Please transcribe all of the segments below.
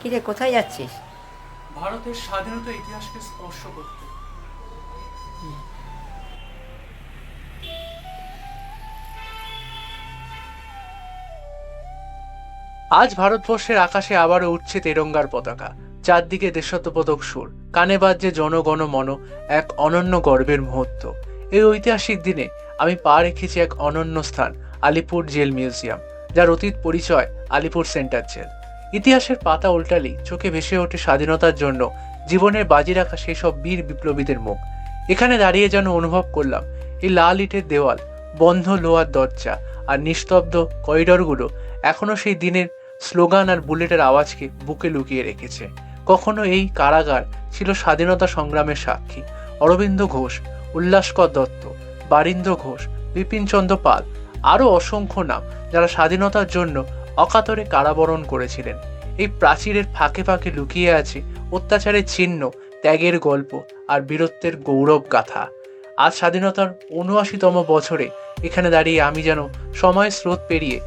কিরে কোথায় যাচ্ছিস? ভারতের স্বাধীনতা ইতিহাসকে স্পর্শ করতে। আজ ভারতবর্ষের আকাশে আবারও উঠছে তেরঙ্গার পতাকা। চারদিকে দেশাত্মবোধক সুর কানে বাজছে জনগণ মন এক অনন্য গর্বের মুহূর্ত। এই ঐতিহাসিক দিনে আমি পা রেখেছি এক অনন্য স্থান আলিপুর জেল মিউজিয়াম যার অতীত পরিচয় আলিপুর সেন্টার জেল। ইতিহাসের পাতা উল্টালেই চোখে ভেসে ওঠে স্বাধীনতার জন্য জীবনের বাজি রাখা সেই সব বীর বিপ্লবীদের মুখ। এখানে দাঁড়িয়ে যেন অনুভব করলাম, এই লাল ইটের দেওয়াল, বন্ধ লোহার দরজা আর নিস্তব্ধ করিডরগুলো এখনও সেই দিনের স্লোগান আর বুলেটের আওয়াজকে বুকে লুকিয়ে রেখেছে। কখনো এই কারাগার ছিল স্বাধীনতা সংগ্রামের সাক্ষী। অরবিন্দ ঘোষ, উল্লাসকর দত্ত, বারীন্দ্র ঘোষ, বিপিনচন্দ্র পাল, আরও অসংখ্য নাম যারা স্বাধীনতার জন্য অকাতরে কারাবরণ করেছিলেন। এই প্রাচীরের ফাঁকে ফাঁকে লুকিয়ে আছে অত্যাচারের চিহ্ন, ত্যাগের গল্প আর বীরত্বের গৌরব গাথা। আজ স্বাধীনতার উনআশিতম বছরে এখানে দাঁড়িয়ে আমি যেন সময় স্রোত পেরিয়ে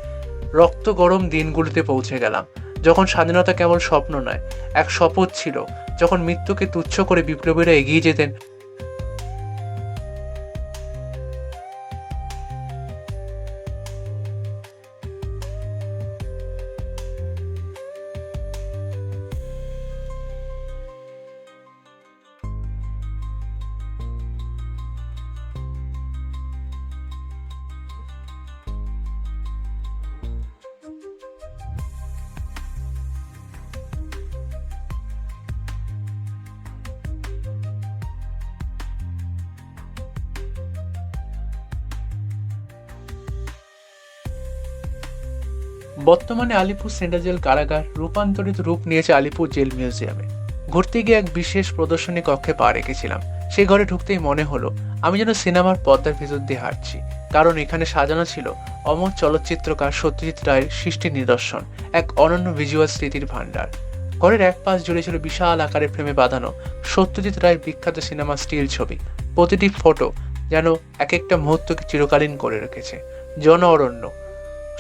রক্ত গরম দিনগুলিতে পৌঁছে গেলাম, যখন স্বাধীনতা কেবল স্বপ্ন নয়, এক শপথ ছিল, যখন মৃত্যুকে তুচ্ছ করে বিপ্লবীরা এগিয়ে যেতেন বর্তমানে আলিপুর সেন্ট্রাল জেল কারাগার রূপান্তরিত রূপ নিয়েছে আলিপুর জেল মিউজিয়ামে। ঘুরতে গিয়ে এক বিশেষ প্রদর্শনী কক্ষে পা রেখেছিলাম। সেই ঘরে ঢুকতেই মনে হলো, আমি যেন সিনেমার পর্দার ভিতর দিয়ে হাঁটছি। কারণ এখানে সাজানো ছিল অমর চলচ্চিত্রকার সত্যজিৎ রায়ের সৃষ্টি নিদর্শন, এক অনন্য ভিজুয়াল স্মৃতির ভাণ্ডার। ঘরের এক পাশ জুড়ে ছিল বিশাল আকারে ফ্রেমে বাঁধানো সত্যজিৎ রায়ের বিখ্যাত সিনেমা স্টিল ছবি। প্রতিটি ফটো যেন এক একটা মুহূর্তকে চিরকালীন করে রেখেছে। জন অরণ্য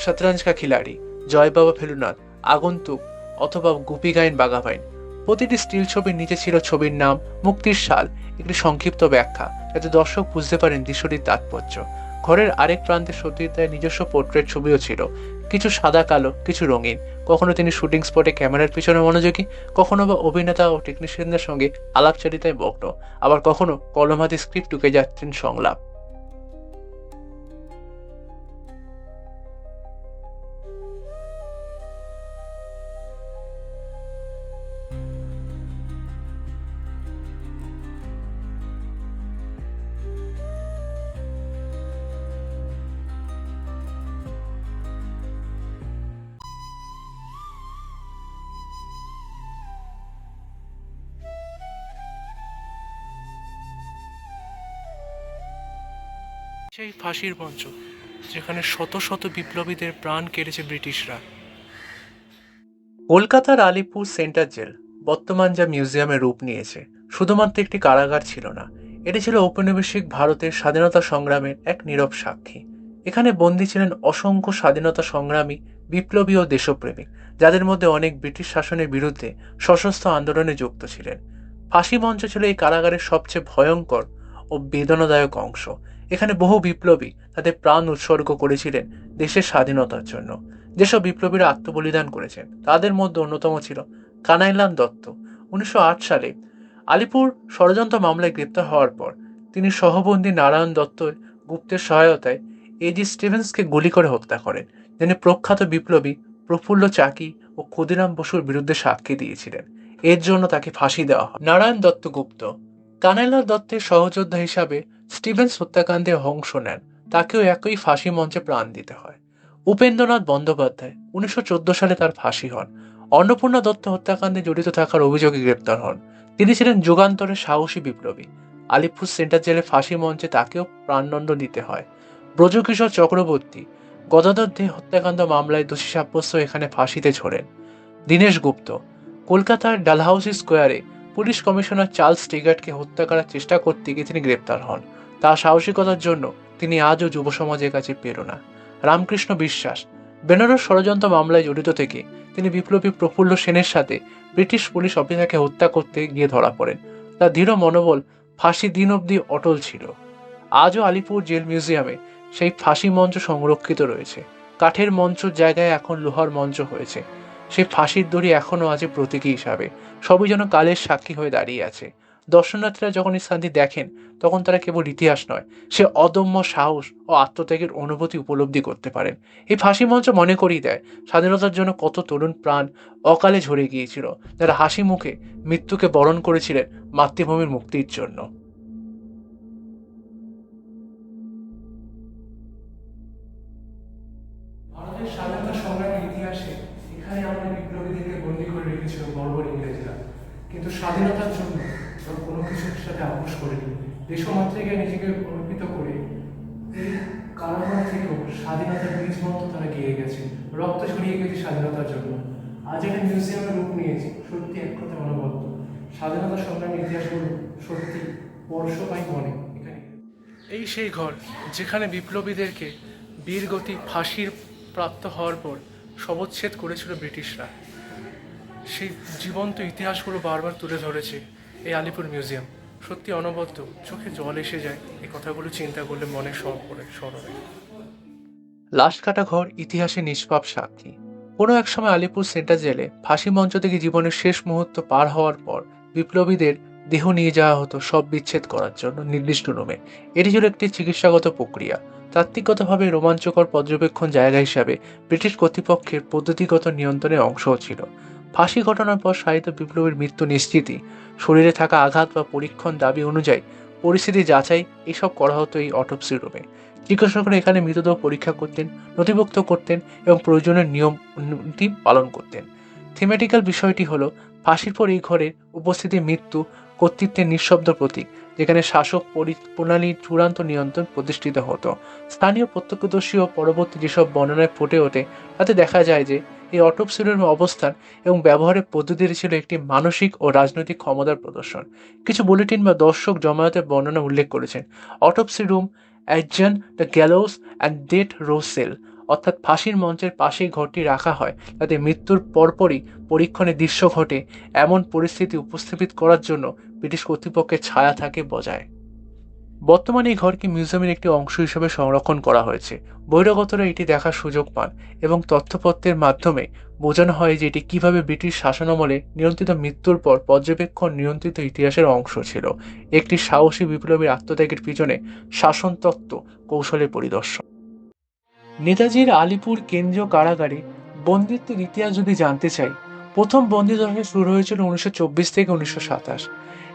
শতরঞ্জ কা খিলাড়ি জয় বাবা ফেলুনাথ, আগন্তুক অথবা গুপি গায়েন বাঘাবাইন। প্রতিটি স্টিল ছবির নিচে ছিল ছবির নাম, মুক্তির সাল, একটি সংক্ষিপ্ত ব্যাখ্যা, যাতে দর্শক বুঝতে পারেন দৃশ্যটির তাৎপর্য। ঘরের আরেক প্রান্তে সত্যজিৎ রায়ের নিজস্ব পোর্ট্রেট ছবিও ছিল। কিছু সাদা, কালো, কিছু রঙিন। কখনো তিনি শুটিং স্পটে ক্যামেরার পিছনে মনোযোগী, কখনো বা অভিনেতা ও টেকনিশিয়ানদের সঙ্গে আলাপচারিতায় মগ্ন। আবার কখনো কলম হাতে স্ক্রিপ্ট ঢুকে যাচ্ছেন সংলাপ। সেই ফাঁসির মঞ্চ, যেখানে শত শত বিপ্লবীদের প্রাণ কেড়েছে ব্রিটিশরা। কলকাতার আলিপুর সেন্টার জেল বর্তমান যা মিউজিয়ামে রূপ নিয়েছে, শুধুমাত্র একটি কারাগার ছিল না, এটি ছিল ঔপনিবেশিক ভারতের স্বাধীনতা সংগ্রামের এক নীরব সাক্ষী। এখানে বন্দী ছিলেন অসংখ্য স্বাধীনতা সংগ্রামী, বিপ্লবী ও দেশপ্রেমিক, যাদের মধ্যে অনেক ব্রিটিশ শাসনের বিরুদ্ধে সশস্ত্র আন্দোলনে যুক্ত ছিলেন। ফাঁসি মঞ্চ ছিল এই কারাগারের সবচেয়ে ভয়ঙ্কর ও বেদনাদায়ক অংশ এখানে বহু বিপ্লবী তাদের প্রাণ উৎসর্গ করেছিলেন দেশের স্বাধীনতার জন্য। যেসব বিপ্লবীরা আত্মবলিদান করেছেন, তাদের মধ্যে অন্যতম ছিল কানাইলাল দত্ত। উনিশশো আট সালে আলিপুর ষড়যন্ত্র মামলায় গ্রেপ্তার হওয়ার পর তিনি সহবন্দী নারায়ণ দত্ত গুপ্তের সহায়তায় এজি স্টিভেন্সকে গুলি করে হত্যা করেন, যিনি প্রখ্যাত বিপ্লবী প্রফুল্ল চাকি ও ক্ষুদিরাম বসুর বিরুদ্ধে সাক্ষী দিয়েছিলেন। এর জন্য তাকে ফাঁসি দেওয়া হয়। নারায়ণ দত্ত গুপ্ত কানাইলাল দত্তের সহযোদ্ধা হিসাবে স্টিভেন্স হত্যাকাণ্ডে অংশ নেন। তাকেও একই ফাঁসি মঞ্চে প্রাণ দিতে হয়। উপেন্দ্রনাথ বন্দ্যোপাধ্যায় উনিশশো চোদ্দ সালে তার ফাঁসি হন। অন্নপূর্ণা দত্ত হত্যাকাণ্ডে জড়িত থাকার অভিযোগে গ্রেপ্তার হন। তিনি ছিলেন যুগান্তরের সাহসী বিপ্লবী। আলিপুর সেন্টার জেলে ফাঁসি মঞ্চে তাকেও প্রাণদণ্ড দিতে হয়। ব্রজকিশোর চক্রবর্তী গদাধর দে হত্যাকাণ্ড মামলায় দোষী সাব্যস্ত এখানে ফাঁসিতে ঝোলেন। দীনেশ গুপ্ত কলকাতার ডালহাউসি স্কোয়ারে পুলিশ কমিশনার চার্লস টিগার্টকে হত্যা করার চেষ্টা করতে গিয়ে তিনি গ্রেপ্তার হন। তার সাহসিকতার জন্য তিনি আজও যুব সমাজের কাছে প্রেরণা। রামকৃষ্ণ বিশ্বাস, বেনারস ষড়যন্ত্র মামলায় জড়িত থেকে তিনি বিপ্লবী প্রফুল্ল সেনের সাথে ব্রিটিশ পুলিশ অফিসারকে হত্যা করতে গিয়ে ধরা পড়েন। তার দৃঢ় মনোবল ফাঁসি দিন অবধি অটল ছিল। আজও আলিপুর জেল মিউজিয়ামে সেই ফাঁসি মঞ্চ সংরক্ষিত রয়েছে। কাঠের মঞ্চর জায়গায় এখন লোহার মঞ্চ হয়েছে। সেই ফাঁসির দড়ি এখনও আছে প্রতীকী হিসাবে। সবই যেন কালের সাক্ষী হয়ে দাঁড়িয়ে আছে। দর্শনার্থীরা যখন স্থানটি দেখেন, তখন তারা কেবল ইতিহাস নয়, সে অদম্য সাহস ও আত্মত্যাগের অনুভূতি উপলব্ধি করতে পারেন। এই ফাঁসি মঞ্চ মনে করিয়ে দেয়, স্বাধীনতার জন্য কত তরুণ প্রাণ অকালে ঝরে গিয়েছিল, যারা হাসি মুখে মৃত্যুকে বরণ করেছিলেন মাতৃভূমির মুক্তির জন্য। দেশমাতৃকে নিজেকে অর্পিত করে কারাগার থেকেও স্বাধীনতার বীজ মন্ত্র তারা গিয়ে গেছে। রক্ত ছড়িয়ে গেছে স্বাধীনতার জন্য। আজ একটা মিউজিয়ামের রূপ নিয়েছে সত্যি এক কথা অনবদ্য। স্বাধীনতা সংগ্রামের ইতিহাসগুলো সত্যি বর্ষপাই মনে এই সেই ঘর যেখানে বিপ্লবীদেরকে বীরগতি, ফাঁসির প্রাপ্ত হওয়ার পর শবচ্ছেদ করেছিল ব্রিটিশরা। সেই জীবন্ত ইতিহাসগুলো বারবার তুলে ধরেছে এই আলিপুর মিউজিয়াম। সত্যি অনবদ্য, চোখে জল এসে যায়। এই কথাগুলো চিন্তা করলে মনে সব করে স্মরণে। লাশ কাটা ঘর, ইতিহাসে নিষ্পাপ সাক্ষী। কোনো এক সময় আলিপুর সেন্টার জেলে ফাঁসি মঞ্চ থেকে জীবনের শেষ মুহূর্ত পার হওয়ার পর বিপ্লবীদের দেহ নিয়ে যাওয়া হতো সব বিচ্ছেদ করার জন্য নির্দিষ্ট রুমে। এটি ছিল একটি চিকিৎসাগত প্রক্রিয়া। তাত্ত্বিকগতভাবে রোমাঞ্চকর পর্যবেক্ষণ জায়গা হিসাবে ব্রিটিশ কর্তৃপক্ষের পদ্ধতিগত নিয়ন্ত্রণের অংশও ছিল। ফাঁসি ঘটনার পর সাহিত্য বিপ্লবীর মৃত্যু নিশ্চিতই। শরীরে থাকা আঘাত বা পরীক্ষণ দাবি অনুযায়ী পরিস্থিতি যাচাই এসব করা হতো এই অটোপসি রুমে চিকিৎসকরা এখানে মৃতদেহ পরীক্ষা করতেন, নথিভুক্ত করতেন এবং প্রয়োজনীয় নিয়মটি পালন করতেন। থিমেটিক্যাল বিষয়টি হলো, ফাঁসির পর এই ঘরে উপস্থিতি মৃত্যু, কর্তৃত্বের নিঃশব্দ প্রতীক, যেখানে শাসক পরি- প্রণালীর চূড়ান্ত নিয়ন্ত্রণ প্রতিষ্ঠিত হতো। স্থানীয় প্রত্যক্ষদর্শী ও পরবর্তী যেসব বর্ণনায় ফুটে ওঠে, তাতে দেখা যায় যে এই অটোপসি রুমের অবস্থান এবং ব্যবহারের পদ্ধতিটি ছিল একটি মানসিক ও রাজনৈতিক ক্ষমতার প্রদর্শন। কিছু বুলেটিন বা দর্শক জমায়েতের বর্ণনা উল্লেখ করেছেন। Autopsy room adjoin the gallows and death row cell অর্থাৎ ফাঁসির মঞ্চের পাশেই ঘরটি রাখা হয়। যাতে মৃত্যুর পরপরই পরীক্ষণে দৃশ্য ঘটে। এমন পরিস্থিতি উপস্থাপিত করার জন্য ব্রিটিশ কর্তৃপক্ষের ছায়া থাকে বজায়। বর্তমানে এই ঘরকে মিউজিয়ামের একটি অংশ হিসেবে সংরক্ষণ করা হয়েছে। বহিরাগতরা এটি দেখার সুযোগ পান এবং তথ্যপত্রের মাধ্যমে বোঝানো হয় যে এটি কীভাবে ব্রিটিশ শাসনামলে নিয়ন্ত্রিত মৃত্যুর পর পর্যবেক্ষণ নিয়ন্ত্রিত ইতিহাসের অংশ ছিল। একটি সাহসী বিপ্লবীর আত্মত্যাগের পিছনে শাসনতত্ত্ব কৌশলের পরিদর্শন। নেতাজির আলিপুর কেন্দ্রীয় কারাগারে বন্দিত্বের ইতিহাস যদি জানতে চাই, প্রথম বন্দি দশা শুরু হয়েছিল উনিশশো চব্বিশ থেকে উনিশশো সাতাশ।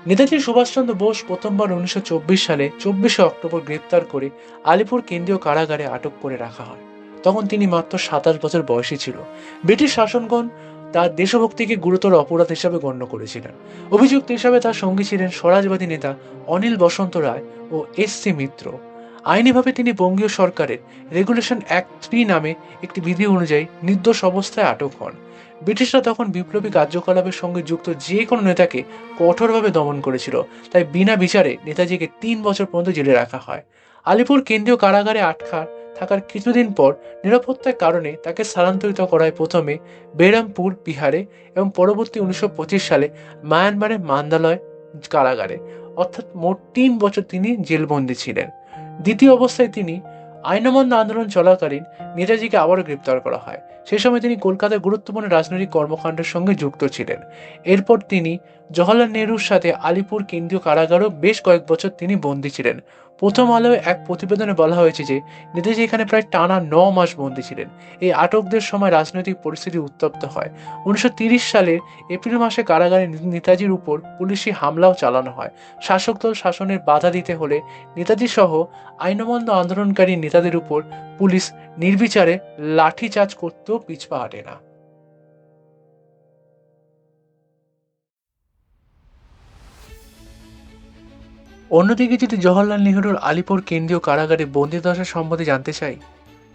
নেতাজি সুভাষচন্দ্র বোস প্রথমবার উনিশশো চব্বিশ সালে চব্বিশে অক্টোবর গ্রেপ্তার করে আলিপুর কেন্দ্রীয় কারাগারে আটক করে রাখা হয়। তখন তিনি মাত্র সাতাশ বছর বয়সী ছিল। ব্রিটিশ শাসনগণ তার দেশভক্তিকে গুরুতর অপরাধ হিসাবে গণ্য করেছিলেন। অভিযুক্ত হিসাবে তার সঙ্গী ছিলেন স্বরাজবাদী নেতা অনিল বসন্ত রায় ও এস সি মিত্র। আইনিভাবে তিনি বঙ্গীয় সরকারের রেগুলেশন অ্যাক্ট থ্রি নামে একটি বিধি অনুযায়ী নির্দোষ অবস্থায় আটক হন। ব্রিটিশরা তখন বিপ্লবী কার্যকলাপের সঙ্গে যুক্ত যে কোনো নেতাকে কঠোরভাবে দমন করেছিল, তাই বিনা বিচারে নেতাজিকে তিন বছর পর্যন্ত জেলে রাখা হয়। আলিপুর কেন্দ্রীয় কারাগারে আটকা থাকার কিছুদিন পর নিরাপত্তার কারণে তাকে স্থানান্তরিত করায় প্রথমে বেরামপুর বিহারে এবং পরবর্তী উনিশশো পঁচিশ সালে মায়ানমারের মান্দালয় কারাগারে। অর্থাৎ মোট তিন বছর তিনি জেলবন্দি ছিলেন। দ্বিতীয় অবস্থায় তিনি আইনমন্দ আন্দোলন চলাকালীন নেতাজিকে আবারও গ্রেপ্তার করা হয়। সে সময় তিনি কলকাতার গুরুত্বপূর্ণ রাজনৈতিক কর্মকাণ্ডের সঙ্গে যুক্ত ছিলেন। এরপর তিনি জওহরলাল নেহরুর সাথে আলিপুর কেন্দ্রীয় কারাগারও বেশ কয়েক বছর তিনি বন্দী ছিলেন। প্রথম আলোয় এক প্রতিবেদনে বলা হয়েছে যে, নেতাজি এখানে প্রায় টানা ন মাস বন্দী ছিলেন। এই আটকদের সময় রাজনৈতিক পরিস্থিতি উত্তপ্ত হয়। উনিশশো সালের এপ্রিল মাসে কারাগারে নেতাজির উপর পুলিশি হামলাও চালানো হয়। শাসক দল শাসনের বাধা দিতে হলে নেতাজি সহ আইনবন্ধ আন্দোলনকারী নেতাদের উপর পুলিশ নির্বিচারে লাঠিচার্জ করতেও পিছপা হাঁটে না। অন্যদিকে যদি জওহরলাল নেহরুর আলিপুর কেন্দ্রীয় কারাগারে বন্দি দশা সম্বন্ধে জানতে চাই,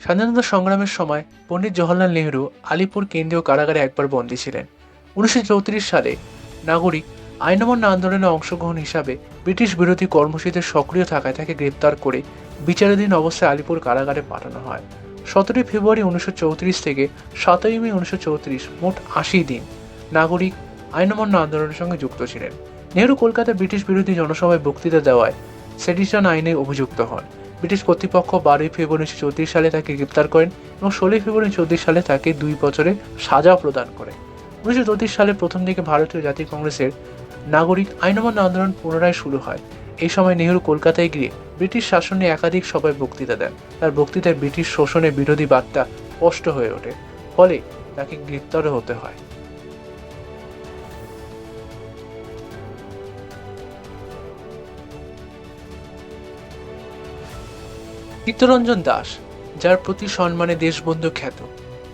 স্বাধীনতা সংগ্রামের সময় পণ্ডিত জওহরলাল নেহরু আলিপুর কেন্দ্রীয় কারাগারে একবার বন্দী ছিলেন। উনিশশো চৌত্রিশ সালে নাগরিক আইনমান্য আন্দোলনে অংশগ্রহণ হিসাবে ব্রিটিশ বিরোধী কর্মসূচিতে সক্রিয় থাকায় তাকে গ্রেপ্তার করে বিচারাধীন অবস্থায় আলিপুর কারাগারে পাঠানো হয়। সতেরোই ফেব্রুয়ারি উনিশশো চৌত্রিশ থেকে সাতই মে উনিশশো চৌত্রিশ, মোট আশি দিন নাগরিক আইন অমান্য আন্দোলনের সঙ্গে যুক্ত ছিলেন। নেহরু কলকাতা ব্রিটিশ বিরোধী জনসভায় বক্তৃতা দেওয়ায় সেডিশন আইনে অভিযুক্ত হন। ব্রিটিশ কর্তৃপক্ষ বারোই ফেব্রুয়ারি উনিশশো চৌত্রিশ সালে তাকে গ্রেপ্তার করেন এবং ষোলোই ফেব্রুয়ারি চৌত্রিশ সালে তাকে দুই বছরের সাজা প্রদান করে উনিশশো চৌত্রিশ সালের প্রথম দিকে ভারতীয় জাতীয় কংগ্রেসের নাগরিক আইন অমান্য আন্দোলন পুনরায় শুরু হয়। এই সময় নেহরু কলকাতায় গিয়ে ব্রিটিশ শাসনে একাধিক সভায় বক্তৃতা দেন। তার বক্তৃতায় ব্রিটিশ শোষণের বিরোধী বার্তা স্পষ্ট হয়ে ওঠে, ফলে তাকে গ্রেপ্তারও হতে হয়। চিত্তরঞ্জন দাস, যার প্রতি সম্মানে দেশবন্ধু খ্যাত।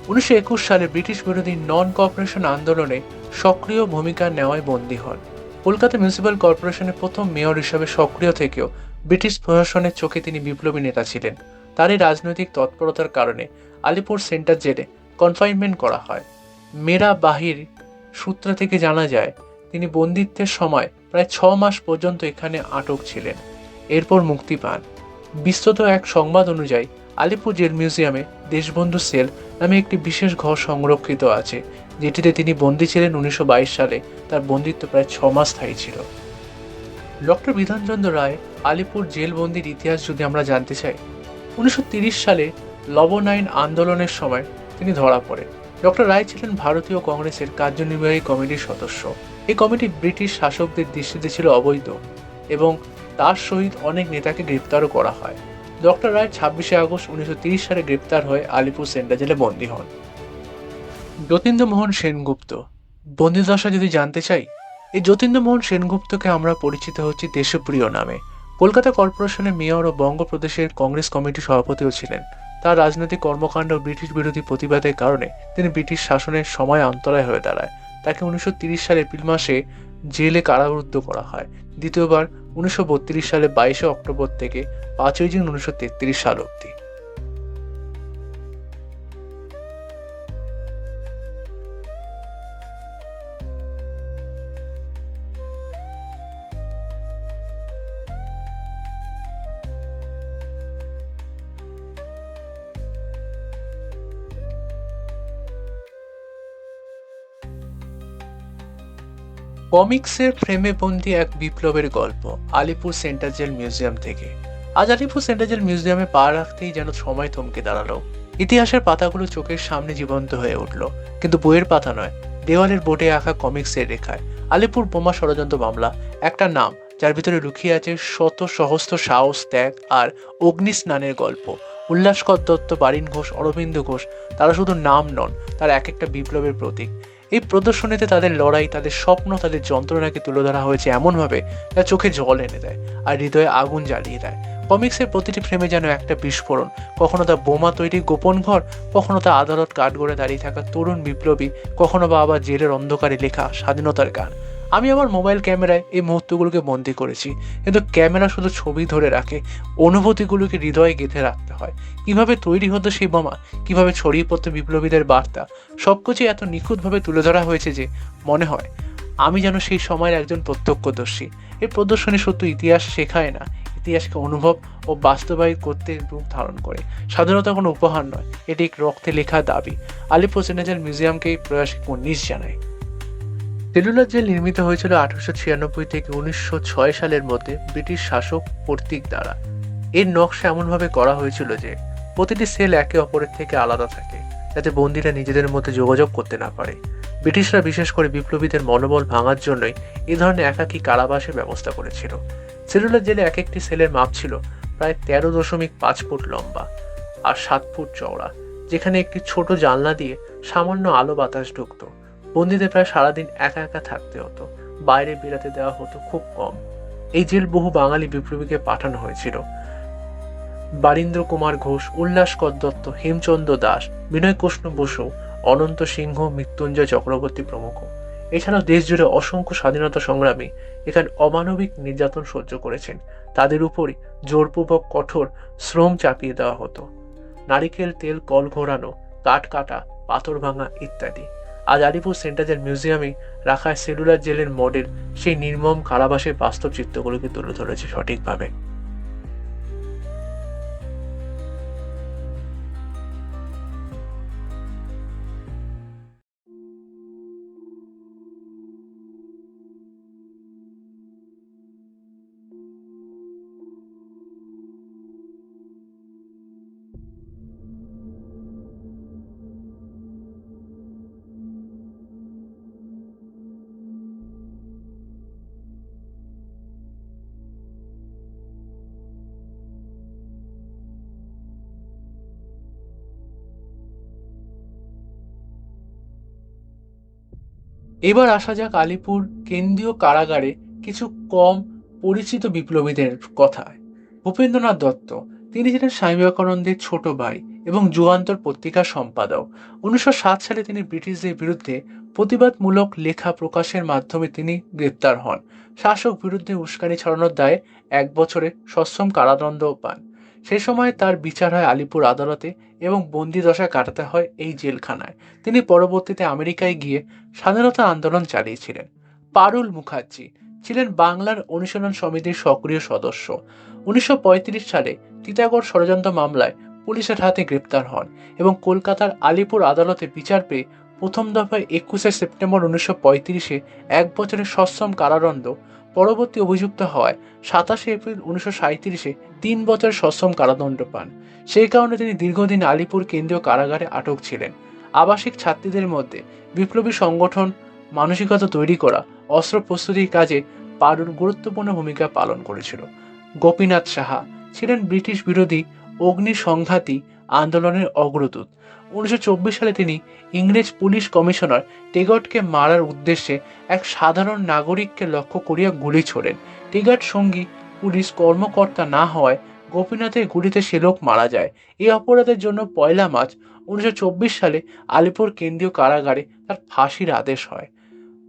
উনিশশো একুশ সালে ব্রিটিশ বিরোধী নন কর্পোরেশন আন্দোলনে সক্রিয় ভূমিকা নেওয়ায় বন্দী হন। কলকাতা মিউনিসিপ্যাল কর্পোরেশনের প্রথম মেয়র হিসাবে সক্রিয় থেকেও ব্রিটিশ প্রশাসনের চোখে তিনি বিপ্লবী নেতা ছিলেন। তারই রাজনৈতিক তৎপরতার কারণে আলিপুর সেন্টার জেলে কনফাইনমেন্ট করা হয়। মেরা বাহির সূত্র থেকে জানা যায়, তিনি বন্দিত্বের সময় প্রায় ছ মাস পর্যন্ত এখানে আটক ছিলেন। এরপর মুক্তি পান। বিস্তৃত এক সংবাদ অনুযায়ী, আলিপুর জেল মিউজিয়ামে দেশবন্ধু সেল নামে একটি বিশেষ ঘর সংরক্ষিত আছে, যেটিতে তিনি বন্দী ছিলেন উনিশশো বাইশ সালে। তার বন্দিত্ব প্রায় ছ মাস স্থায়ী ছিল। ডক্টর বিধানচন্দ্র রায় আলিপুর জেলবন্দির ইতিহাস যদি আমরা জানতে চাই, উনিশশো সালে লবণ আইন আন্দোলনের সময় তিনি ধরা পড়েন। ডক্টর রায় ছিলেন ভারতীয় কংগ্রেসের কার্যনির্বাহী কমিটির সদস্য। এই কমিটি ব্রিটিশ শাসকদের দৃষ্টিতে ছিল অবৈধ এবং তার সহিত অনেক নেতাকে গ্রেপ্তারও করা হয়। ডক্টর রায় ছাব্বিশে আগস্ট উনিশশো সালে গ্রেপ্তার হয়ে আলিপুর সেন্টার জেলে বন্দী হন। যতীন্দ্রমোহন সেনগুপ্ত বন্দিদশা যদি জানতে চাই, এই যতীন্দ্র মোহন সেনগুপ্তকে আমরা পরিচিত হচ্ছি দেশপ্রিয় নামে। কলকাতা কর্পোরেশনের মেয়র ও বঙ্গপ্রদেশের কংগ্রেস কমিটির সভাপতিও ছিলেন। তার রাজনৈতিক কর্মকাণ্ড ব্রিটিশ বিরোধী প্রতিবাদের কারণে তিনি ব্রিটিশ শাসনের সময় অন্তরায় হয়ে দাঁড়ায়। তাকে উনিশশো সালে এপ্রিল মাসে জেলে কারারুদ্ধ করা হয়। দ্বিতীয়বার উনিশশো বত্রিশ সালে বাইশে অক্টোবর থেকে পাঁচই জুন উনিশশো তেত্রিশ সাল অবধি। কমিক্সের ফ্রেমে বন্দি এক বিপ্লবের গল্প, আলিপুর সেন্টার জেল মিউজিয়াম থেকে। আজ আলিপুর সেন্টার জেল মিউজিয়ামে পা রাখতেই যেন সময় থমকে দাঁড়াল। ইতিহাসের পাতাগুলো চোখের সামনে জীবন্ত হয়ে উঠল, কিন্তু বইয়ের পাতা নয়, দেওয়ালের বোর্ডে আঁকা কমিক্সের রেখায়। আলিপুর বোমা ষড়যন্ত্র মামলা, একটা নাম, যার ভিতরে লুকিয়ে আছে শত সহস্র সাহস, ত্যাগ আর অগ্নি স্নানের গল্প। উল্লাসকর দত্ত, বারিন ঘোষ, অরবিন্দ ঘোষ, তারা শুধু নাম নন, তারা এক একটা বিপ্লবের প্রতীক। এই প্রদর্শনীতে তাদের লড়াই, তাদের স্বপ্ন, তাদের যন্ত্রণাকে তুলে ধরা হয়েছে এমনভাবে যা চোখে জল এনে দেয় আর হৃদয়ে আগুন জ্বালিয়ে দেয়। কমিক্সের প্রতিটি ফ্রেমে যেন একটা বিস্ফোরণ, কখনো তা বোমা তৈরি গোপন ঘর, কখনো তা আদালত কাঠগড়ে দাঁড়িয়ে থাকা তরুণ বিপ্লবী, কখনো বা আবার জেলের অন্ধকারে লেখা স্বাধীনতার গান। আমি আমার মোবাইল ক্যামেরায় এই মুহূর্তগুলোকে বন্দি করেছি। কিন্তু ক্যামেরা শুধু ছবি ধরে রাখে, অনুভূতিগুলোকে হৃদয়ে গেঁথে রাখতে হয়। কীভাবে তৈরি হতো সেই বোমা, কীভাবে ছড়িয়ে পড়তো বিপ্লবীদের বার্তা, সবকিছু এত নিখুঁতভাবে তুলে ধরা হয়েছে যে মনে হয়, আমি যেন সেই সময়ের একজন প্রত্যক্ষদর্শী। এই প্রদর্শনী সত্য ইতিহাস শেখায় না। ইতিহাসকে অনুভব ও বাস্তবায়িত করতে রূপ ধারণ করে। স্বাধীনতা কোনো উপহার নয়, এটি এক রক্তে লেখা দাবি। আলিপুর সেনেজার মিউজিয়ামকে এই প্রয়াসকে উনিশ জানায়। সেলুলার জেল নির্মিত হয়েছিল আঠারোশো ছিয়ানব্বই থেকে উনিশশো ছয় সালের মধ্যে ব্রিটিশ শাসক কর্তৃক দ্বারা। এর নকশা এমনভাবে করা হয়েছিল যে, প্রতিটি সেল একে অপরের থেকে আলাদা থাকে, যাতে বন্দীরা নিজেদের মধ্যে যোগাযোগ করতে না পারে। ব্রিটিশরা বিশেষ করে বিপ্লবীদের মনোবল ভাঙার জন্যই এ ধরনের একাকী কারাবাসের ব্যবস্থা করেছিল। সেলুলার জেলে এক একটি সেলের মাপ ছিল প্রায় তেরো দশমিক পাঁচ ফুট লম্বা আর সাত ফুট চওড়া, যেখানে একটি ছোট জানলা দিয়ে সামান্য আলো বাতাস ঢুকতো। বন্দীদের প্রায় সারাদিন একা একা থাকতে হতো। বাইরে বেরাতে দেওয়া হতো খুব কম। এই জেল বহু বাঙালি বিপ্লবীকে পাঠানো হয়েছিল। বারীন্দ্র কুমার ঘোষ, উল্লাস কর দত্ত হেমচন্দ্র দাস, বিনয় কৃষ্ণ বসু, অনন্ত সিংহ, মৃত্যুঞ্জয় চক্রবর্তী প্রমুখ। এছাড়াও দেশ জুড়ে অসংখ্য স্বাধীনতা সংগ্রামী এখানে অমানবিক নির্যাতন সহ্য করেছেন। তাদের উপরই জোরপূর্বক কঠোর শ্রম চাপিয়ে দেওয়া হতো। নারিকেল তেল, কল ঘোরানো কাঠ কাটা, পাথর ভাঙা ইত্যাদি। আজ আলিপুর সেন্টাজের মিউজিয়ামে রাখা সেলুলার জেলের মডেল সেই নির্মম কারাবাসের বাস্তব চিত্রগুলোকে তুলে ধরেছে সঠিকভাবে। এবার আসা যাক আলিপুর কেন্দ্রীয় কারাগারে কিছু কম পরিচিত বিপ্লবীদের কথায়। ভূপেন্দ্রনাথ দত্ত, তিনি ছিলেন স্বামী বিবেকানন্দের ছোট ভাই এবং যুগান্তর পত্রিকার সম্পাদক। উনিশশো সাত সালে তিনি ব্রিটিশদের বিরুদ্ধে প্রতিবাদমূলক লেখা প্রকাশের মাধ্যমে তিনি গ্রেপ্তার হন। শাসক বিরুদ্ধে উস্কানি ছড়ানোর দায়ে এক বছরে সশ্রম কারাদণ্ড পান। সেই সময় তার বিচার হয় আলিপুর আদালতে এবং বন্দি দশা কাটাতে হয় এই জেলখানায়। তিনি পরবর্তীতে আমেরিকায় গিয়ে স্বাধীনতা আন্দোলন চালিয়েছিলেন। পারুল মুখার্জি ছিলেন বাংলার অনুশীলন সমিতির সক্রিয় সদস্য। উনিশশো পঁয়ত্রিশ সালে টিটাগড় ষড়যন্ত্র মামলায় পুলিশের হাতে গ্রেপ্তার হন এবং কলকাতার আলিপুর আদালতে বিচার পেয়ে প্রথম দফায় একুশে সেপ্টেম্বর উনিশশো এক বছরের সশ্রম কারাদণ্ড পরবর্তী অভিযুক্ত হওয়ায় সাতাশে এপ্রিল উনিশশো সাঁত্রিশে তিন বছর সশ্রম কারাদণ্ড পান। সেই কারণে তিনি দীর্ঘদিন আলিপুর কেন্দ্রীয় কারাগারে আটক ছিলেন। আবাসিক ছাত্রীদের মধ্যে বিপ্লবী সংগঠন, মানসিকতা তৈরি করা, অস্ত্র প্রস্তুতির কাজে পারুল গুরুত্বপূর্ণ ভূমিকা পালন করেছিল। গোপীনাথ সাহা ছিলেন ব্রিটিশ বিরোধী অগ্নি সংঘাতী আন্দোলনের অগ্রদূত। উনিশশো চব্বিশ সালে তিনি ইংরেজ পুলিশ কমিশনার টেগটকে মারার উদ্দেশ্যে এক সাধারণ নাগরিককে লক্ষ্য করিয়া গুলি ছোড়েন। টেগট সঙ্গী পুলিশ কর্মকর্তা না হওয়ায় গোপীনাথের গুলিতে সে লোক মারা যায়। এই অপরাধের জন্য পয়লা মার্চ উনিশশো চব্বিশ সালে আলিপুর কেন্দ্রীয় কারাগারে তার ফাঁসির আদেশ হয়।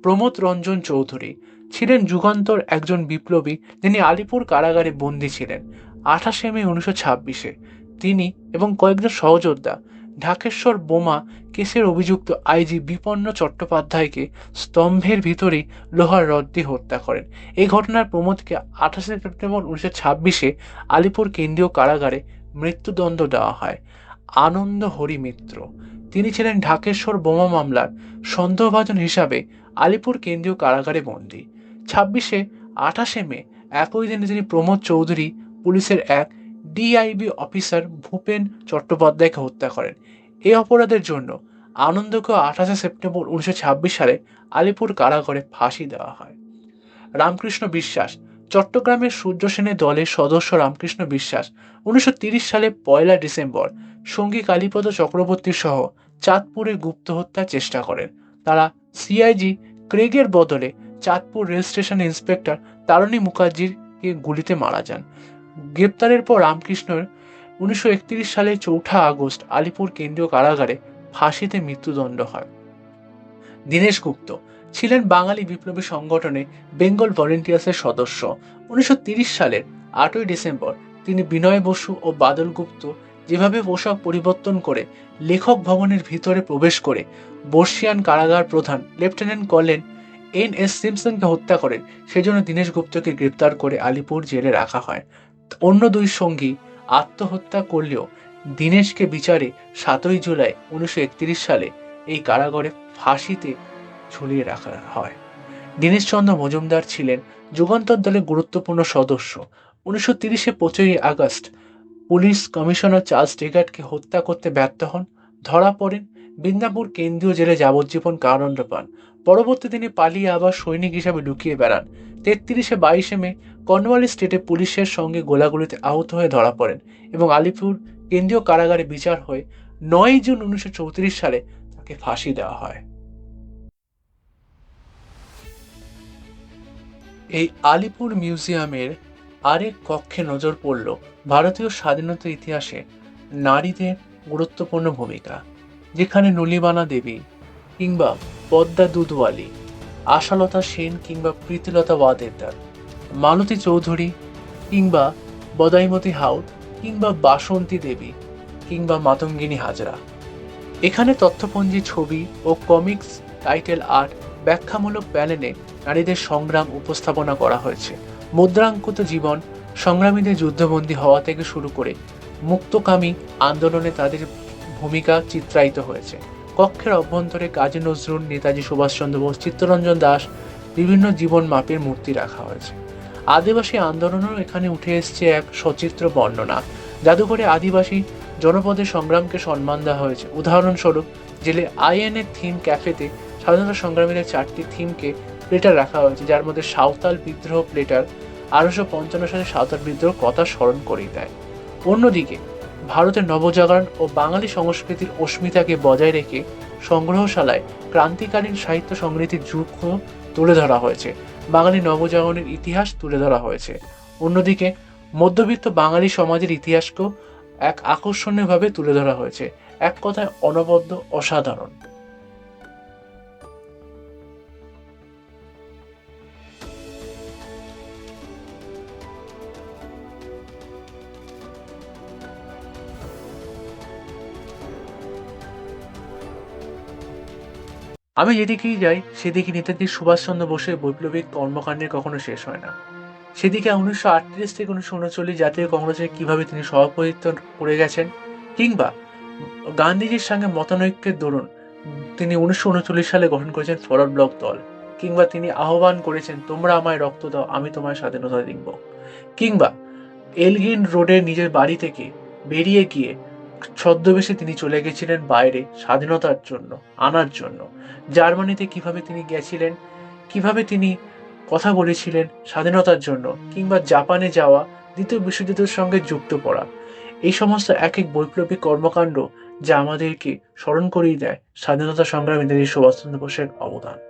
প্রমোদ রঞ্জন চৌধুরী ছিলেন যুগান্তর একজন বিপ্লবী যিনি আলিপুর কারাগারে বন্দী ছিলেন। আঠাশে মে উনিশশো ছাব্বিশে তিনি এবং কয়েকজন সহযোদ্ধা ঢাকেশ্বর বোমা কেসের অভিযুক্ত আইজি বিপন্ন চট্টোপাধ্যায়কে স্তম্ভের ভিতরেই লোহার রড দিয়ে হত্যা করেন। এই ঘটনার প্রমোদকে আঠাশে সেপ্টেম্বর উনিশশো ছাব্বিশে আলিপুর কেন্দ্রীয় কারাগারে মৃত্যুদণ্ড দেওয়া হয়। আনন্দ হরি মিত্র। তিনি ছিলেন ঢাকেশ্বর বোমা মামলার সন্দেহভাজন হিসাবে আলিপুর কেন্দ্রীয় কারাগারে বন্দী। ছাব্বিশে আঠাশে মে একই দিনে তিনি প্রমোদ চৌধুরী পুলিশের এক ডিআইবি অফিসার ভূপেন চট্টোপাধ্যায়কে হত্যা করেন। এই অপরাধের জন্য আনন্দকে আঠাশে সেপ্টেম্বর উনিশশো ছাব্বিশ সালে আলিপুর কারাগারে ফাঁসি দেওয়া হয়। রামকৃষ্ণ বিশ্বাস, চট্টগ্রামের সূর্য সেনের দলের সদস্য রামকৃষ্ণ বিশ্বাস, উনিশশো সালে পয়লা ডিসেম্বর সঙ্গী কালীপদ চক্রবর্তী সহ চাঁদপুরে গুপ্ত হত্যার চেষ্টা করেন। তারা সিআইজি ক্রেগের বদলে Chandpur rail station inspector Tarini মুখার্জিকে গুলিতে মারা যান। গ্রেপ্তারের পর রামকৃষ্ণের উনিশশো সালে চৌঠা আগস্ট আলিপুর কেন্দ্রীয় কারাগারে ফাঁসিতে মৃত্যুদণ্ড হয়। দীনেশ গুপ্ত ছিলেন বাঙালি বিপ্লবী সংগঠনে বেঙ্গল ভলেন্টিয়ার্সের সদস্য। উনিশশো সালের আটই ডিসেম্বর তিনি বিনয় বসু ও বাদল গুপ্ত যেভাবে পোশাক পরিবর্তন করে লেখক ভবনের ভিতরে প্রবেশ করে বর্ষিয়ান কারাগার প্রধান লেফটেন্যান্ট কর্নেল এন এস সিমসনকে হত্যা করেন, সেজন্য দীনেশ গুপ্তকে গ্রেপ্তার করে আলিপুর জেলে রাখা হয়। অন্য দুই সঙ্গী আত্মহত্যা করলেও দীনেশকে বিচারে সাতই জুলাই উনিশশো একত্রিশ সালে এই কারাগারে ফাঁসিতে ঝুলিয়ে রাখা হয়। দীনেশচন্দ্র মজুমদার ছিলেন যুগান্তর দলের গুরুত্বপূর্ণ সদস্য। উনিশশো তিরিশে পঁচিশে আগস্ট পুলিশ কমিশনার চার্লস টেগার্টকে হত্যা করতে ব্যর্থ হন। ধরা পড়েন বিন্দাপুর কেন্দ্রীয় জেলে যাবজ্জীবন কারাদণ্ড পান। পরবর্তী তিনি পালিয়ে আবার সৈনিক হিসাবে লুকিয়ে বেড়ান। তেত্রিশে বাইশে মে কর্নওয়ালি স্টেটে পুলিশের সঙ্গে গোলাগুলিতে আহত হয়ে ধরা পড়েন এবং আলিপুর কেন্দ্রীয় কারাগারে বিচার হয়ে নয় জুন উনিশশো চৌত্রিশ সালে তাকে ফাঁসি দেওয়া হয়। এই আলিপুর মিউজিয়ামের আরেক কক্ষে নজর পড়ল ভারতীয় স্বাধীনতা ইতিহাসে নারীদের গুরুত্বপূর্ণ ভূমিকা, যেখানে নলিবানা দেবী কিংবা পদ্মা দুধওয়ালি, আশালতা সেন কিংবা প্রীতিলতা ওয়াদেদার, মালতী চৌধুরী কিংবা বদাইমতি হাউদ কিংবা বাসন্তী দেবী কিংবা মাতঙ্গিনী হাজরা। এখানে তথ্যপঞ্জি ছবি ও কমিক্স, টাইটেল আর্ট, ব্যাখ্যামূলক প্যানেলে নারীদের সংগ্রাম উপস্থাপনা করা হয়েছে। মুদ্রাঙ্কিত জীবন, সংগ্রামীদের যুদ্ধবন্দী হওয়া থেকে শুরু করে মুক্তকামী আন্দোলনে তাদের ভূমিকা চিত্রায়িত হয়েছে। কক্ষের অভ্যন্তরে কাজী নজরুল, নেতাজি সুভাষচন্দ্র বোস, চিত্তরঞ্জন দাস বিভিন্ন জীবন মাপের মূর্তি রাখা হয়েছে। আদিবাসী আন্দোলনও এখানে উঠে এসছে এক সচিত্র বর্ণনা। জাদুঘরে আদিবাসী জনপদের সংগ্রামকে সম্মান দেওয়া হয়েছে। উদাহরণস্বরূপ, জেলে আইএনএ থিম ক্যাফেতে স্বাধীনতা সংগ্রামীদের চারটি থিমকে প্লেটার রাখা হয়েছে, যার মধ্যে সাঁওতাল বিদ্রোহ প্লেটার আঠারোশো পঞ্চান্ন সালে সাঁওতাল বিদ্রোহ কথা স্মরণ করিয়ে দেয়। অন্যদিকে ভারতের নবজাগরণ ও বাঙালি সংস্কৃতির অস্মিতাকে বজায় রেখে সংগ্রহশালায় ক্রান্তিকালীন সাহিত্য সংস্কৃতির যুগ তুলে ধরা হয়েছে। বাঙালি নবজাগরণের ইতিহাস তুলে ধরা হয়েছে। অন্যদিকে, মধ্যবিত্ত বাঙালি সমাজের ইতিহাসকেও এক আকর্ষণীয়ভাবে তুলে ধরা হয়েছে। এক কথায় অনবদ্য, অসাধারণ। আমি যেদিকেই যাই, সেদিকে নেতাজি সুভাষচন্দ্র বোসের বৈপ্লবিক কর্মকাণ্ডের কখনো শেষ হয় না। সেদিকে উনিশশো আটত্রিশ থেকে উনিশশো উনচল্লিশ জাতীয় কংগ্রেসে কীভাবে তিনি সভাপতিত্ব করে গেছেন, কিংবা গান্ধীজির সঙ্গে মতানৈক্যের দরুন তিনি উনিশশো উনচল্লিশ সালে গঠন করেছেন ফরওয়ার্ড ব্লক দল, কিংবা তিনি আহ্বান করেছেন, তোমরা আমায় রক্ত দাও, আমি তোমায় স্বাধীনতা দিব। কিংবা এলগিন রোডের নিজের বাড়ি থেকে বেরিয়ে গিয়ে ছদ্মবেশে তিনি চলে গেছিলেন বাইরে স্বাধীনতার জন্য, আনার জন্য। জার্মানিতে কীভাবে তিনি গেছিলেন, কীভাবে তিনি কথা বলেছিলেন স্বাধীনতার জন্য, কিংবা জাপানে যাওয়া, দ্বিতীয় বিশ্বযুদ্ধের সঙ্গে যুক্ত পড়া, এই সমস্ত এক এক বৈপ্লবিক কর্মকাণ্ড যা আমাদেরকে স্মরণ করিয়ে দেয় স্বাধীনতা সংগ্রামী নেতাজি সুভাষচন্দ্র বোসের অবদান।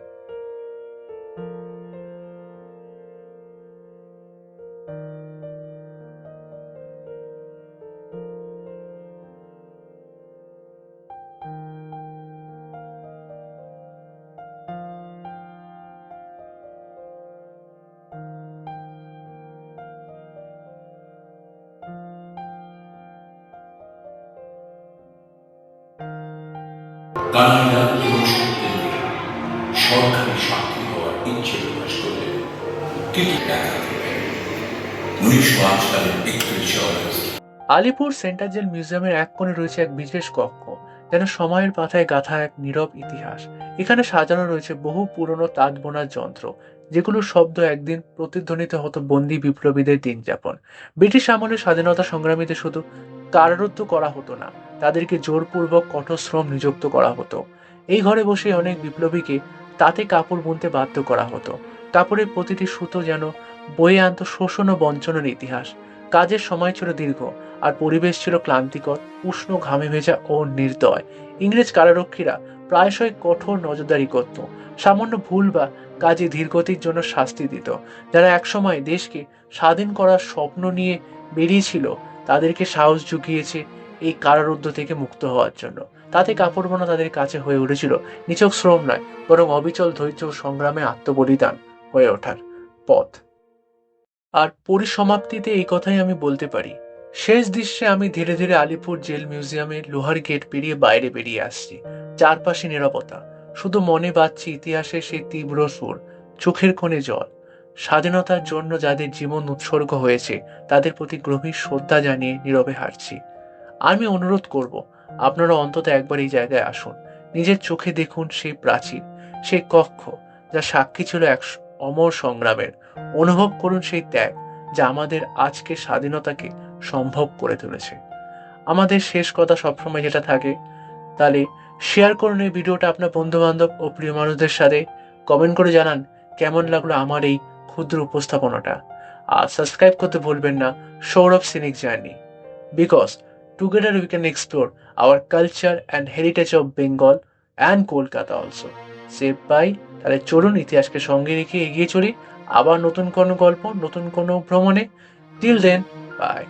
সরকারি সাক্ষী হওয়ার ইচ্ছে প্রকাশ কিন্তু দেখা উনিশশো আট সালের একত্রিশে অগস্ট আলিপুর সেন্ট্রাল জেল মিউজিয়ামের এক কোণে রয়েছে এক বিশেষ কক্ষ, যেন সময়ের পাথায় গাথা এক নীরব ইতিহাস। এখানে সাজানো রয়েছে বহু পুরনো তাঁত বোনার যন্ত্র যেগুলোর শব্দ একদিন প্রতিধ্বনিত হতো বন্দি বিপ্লবীদের দিন যাপন ব্রিটিশ আমলে স্বাধীনতা সংগ্রামীদের শুধু কারারুদ্ধ করা হতো না। তাদেরকে জোরপূর্বক কঠোর শ্রম নিযুক্ত করা হতো। এই ঘরে বসে অনেক বিপ্লবীকে তাতে কাপড় বুনতে বাধ্য করা হতো। কাপড়ের প্রতিটি সুতো যেন বয়ে আনত শোষণ ও বঞ্চনের ইতিহাস। কাজের সময় ছিল দীর্ঘ, আর পরিবেশ ছিল ক্লান্তিকর, উষ্ণ, ঘামে ভেজা ও নির্দয়। ইংরেজ কারারক্ষীরা প্রায়শই কঠোর নজরদারি করত। সামান্য ভুল বা কাজে ধীরগতির জন্য শাস্তি দিত। যারা একসময় দেশকে স্বাধীন করার স্বপ্ন নিয়ে বেরিয়েছিল তাদেরকে সাহস জুগিয়েছে এই কারারুদ্ধ থেকে মুক্ত হওয়ার জন্য। তাতে কাপড় বোনা তাদের কাছে হয়ে উঠেছিল। নিছক শ্রম নয়, বরং অবিচল ধৈর্য ও সংগ্রামে আত্মবলিদান হয়ে ওঠার পথ। আর পরিসমাপ্তিতে এই কথাই আমি বলতে পারি। শেষ দৃশ্যে আমি ধীরে ধীরে আলিপুর জেল মিউজিয়ামের লোহার গেট পেরিয়ে বাইরে বেরিয়ে আসছি। চারপাশে নিরাপত্তা শুধু মনে বাজছে ইতিহাসের সেই তীব্র সুর, চোখের কোণে জল। স্বাধীনতার জন্য যাদের জীবন উৎসর্গ হয়েছে, তাদের প্রতি গভীর শ্রদ্ধা জানিয়ে নীরবে হারছি আমি অনুরোধ করব, আপনারা অন্তত একবার এই জায়গায় আসুন। নিজের চোখে দেখুন সেই প্রাচীর সেই কক্ষ, যা সাক্ষী ছিল এক অমর সংগ্রামের। অনুভব করুন সেই ত্যাগ, যা আমাদের আজকে স্বাধীনতাকে সম্ভব করে তুলেছে। আমাদের শেষ কথা সবসময় যেটা থাকে, তাহলে শেয়ার করুন এই ভিডিওটা আপনার বন্ধু বান্ধব ও প্রিয় মানুষদের সাথে। কমেন্ট করে জানান, কেমন লাগল আমার এই ক্ষুদ্র উপস্থাপনাটা। আর সাবস্ক্রাইব করতে ভুলবেন না, Sourav scenic journey. Because together we can explore our culture and heritage of Bengal and Kolkata also save by তাহলে চলুন ইতিহাসকে সঙ্গে রেখে এগিয়ে চলি। আবার নতুন কোনো গল্প, নতুন কোনো ভ্রমণে। Till then by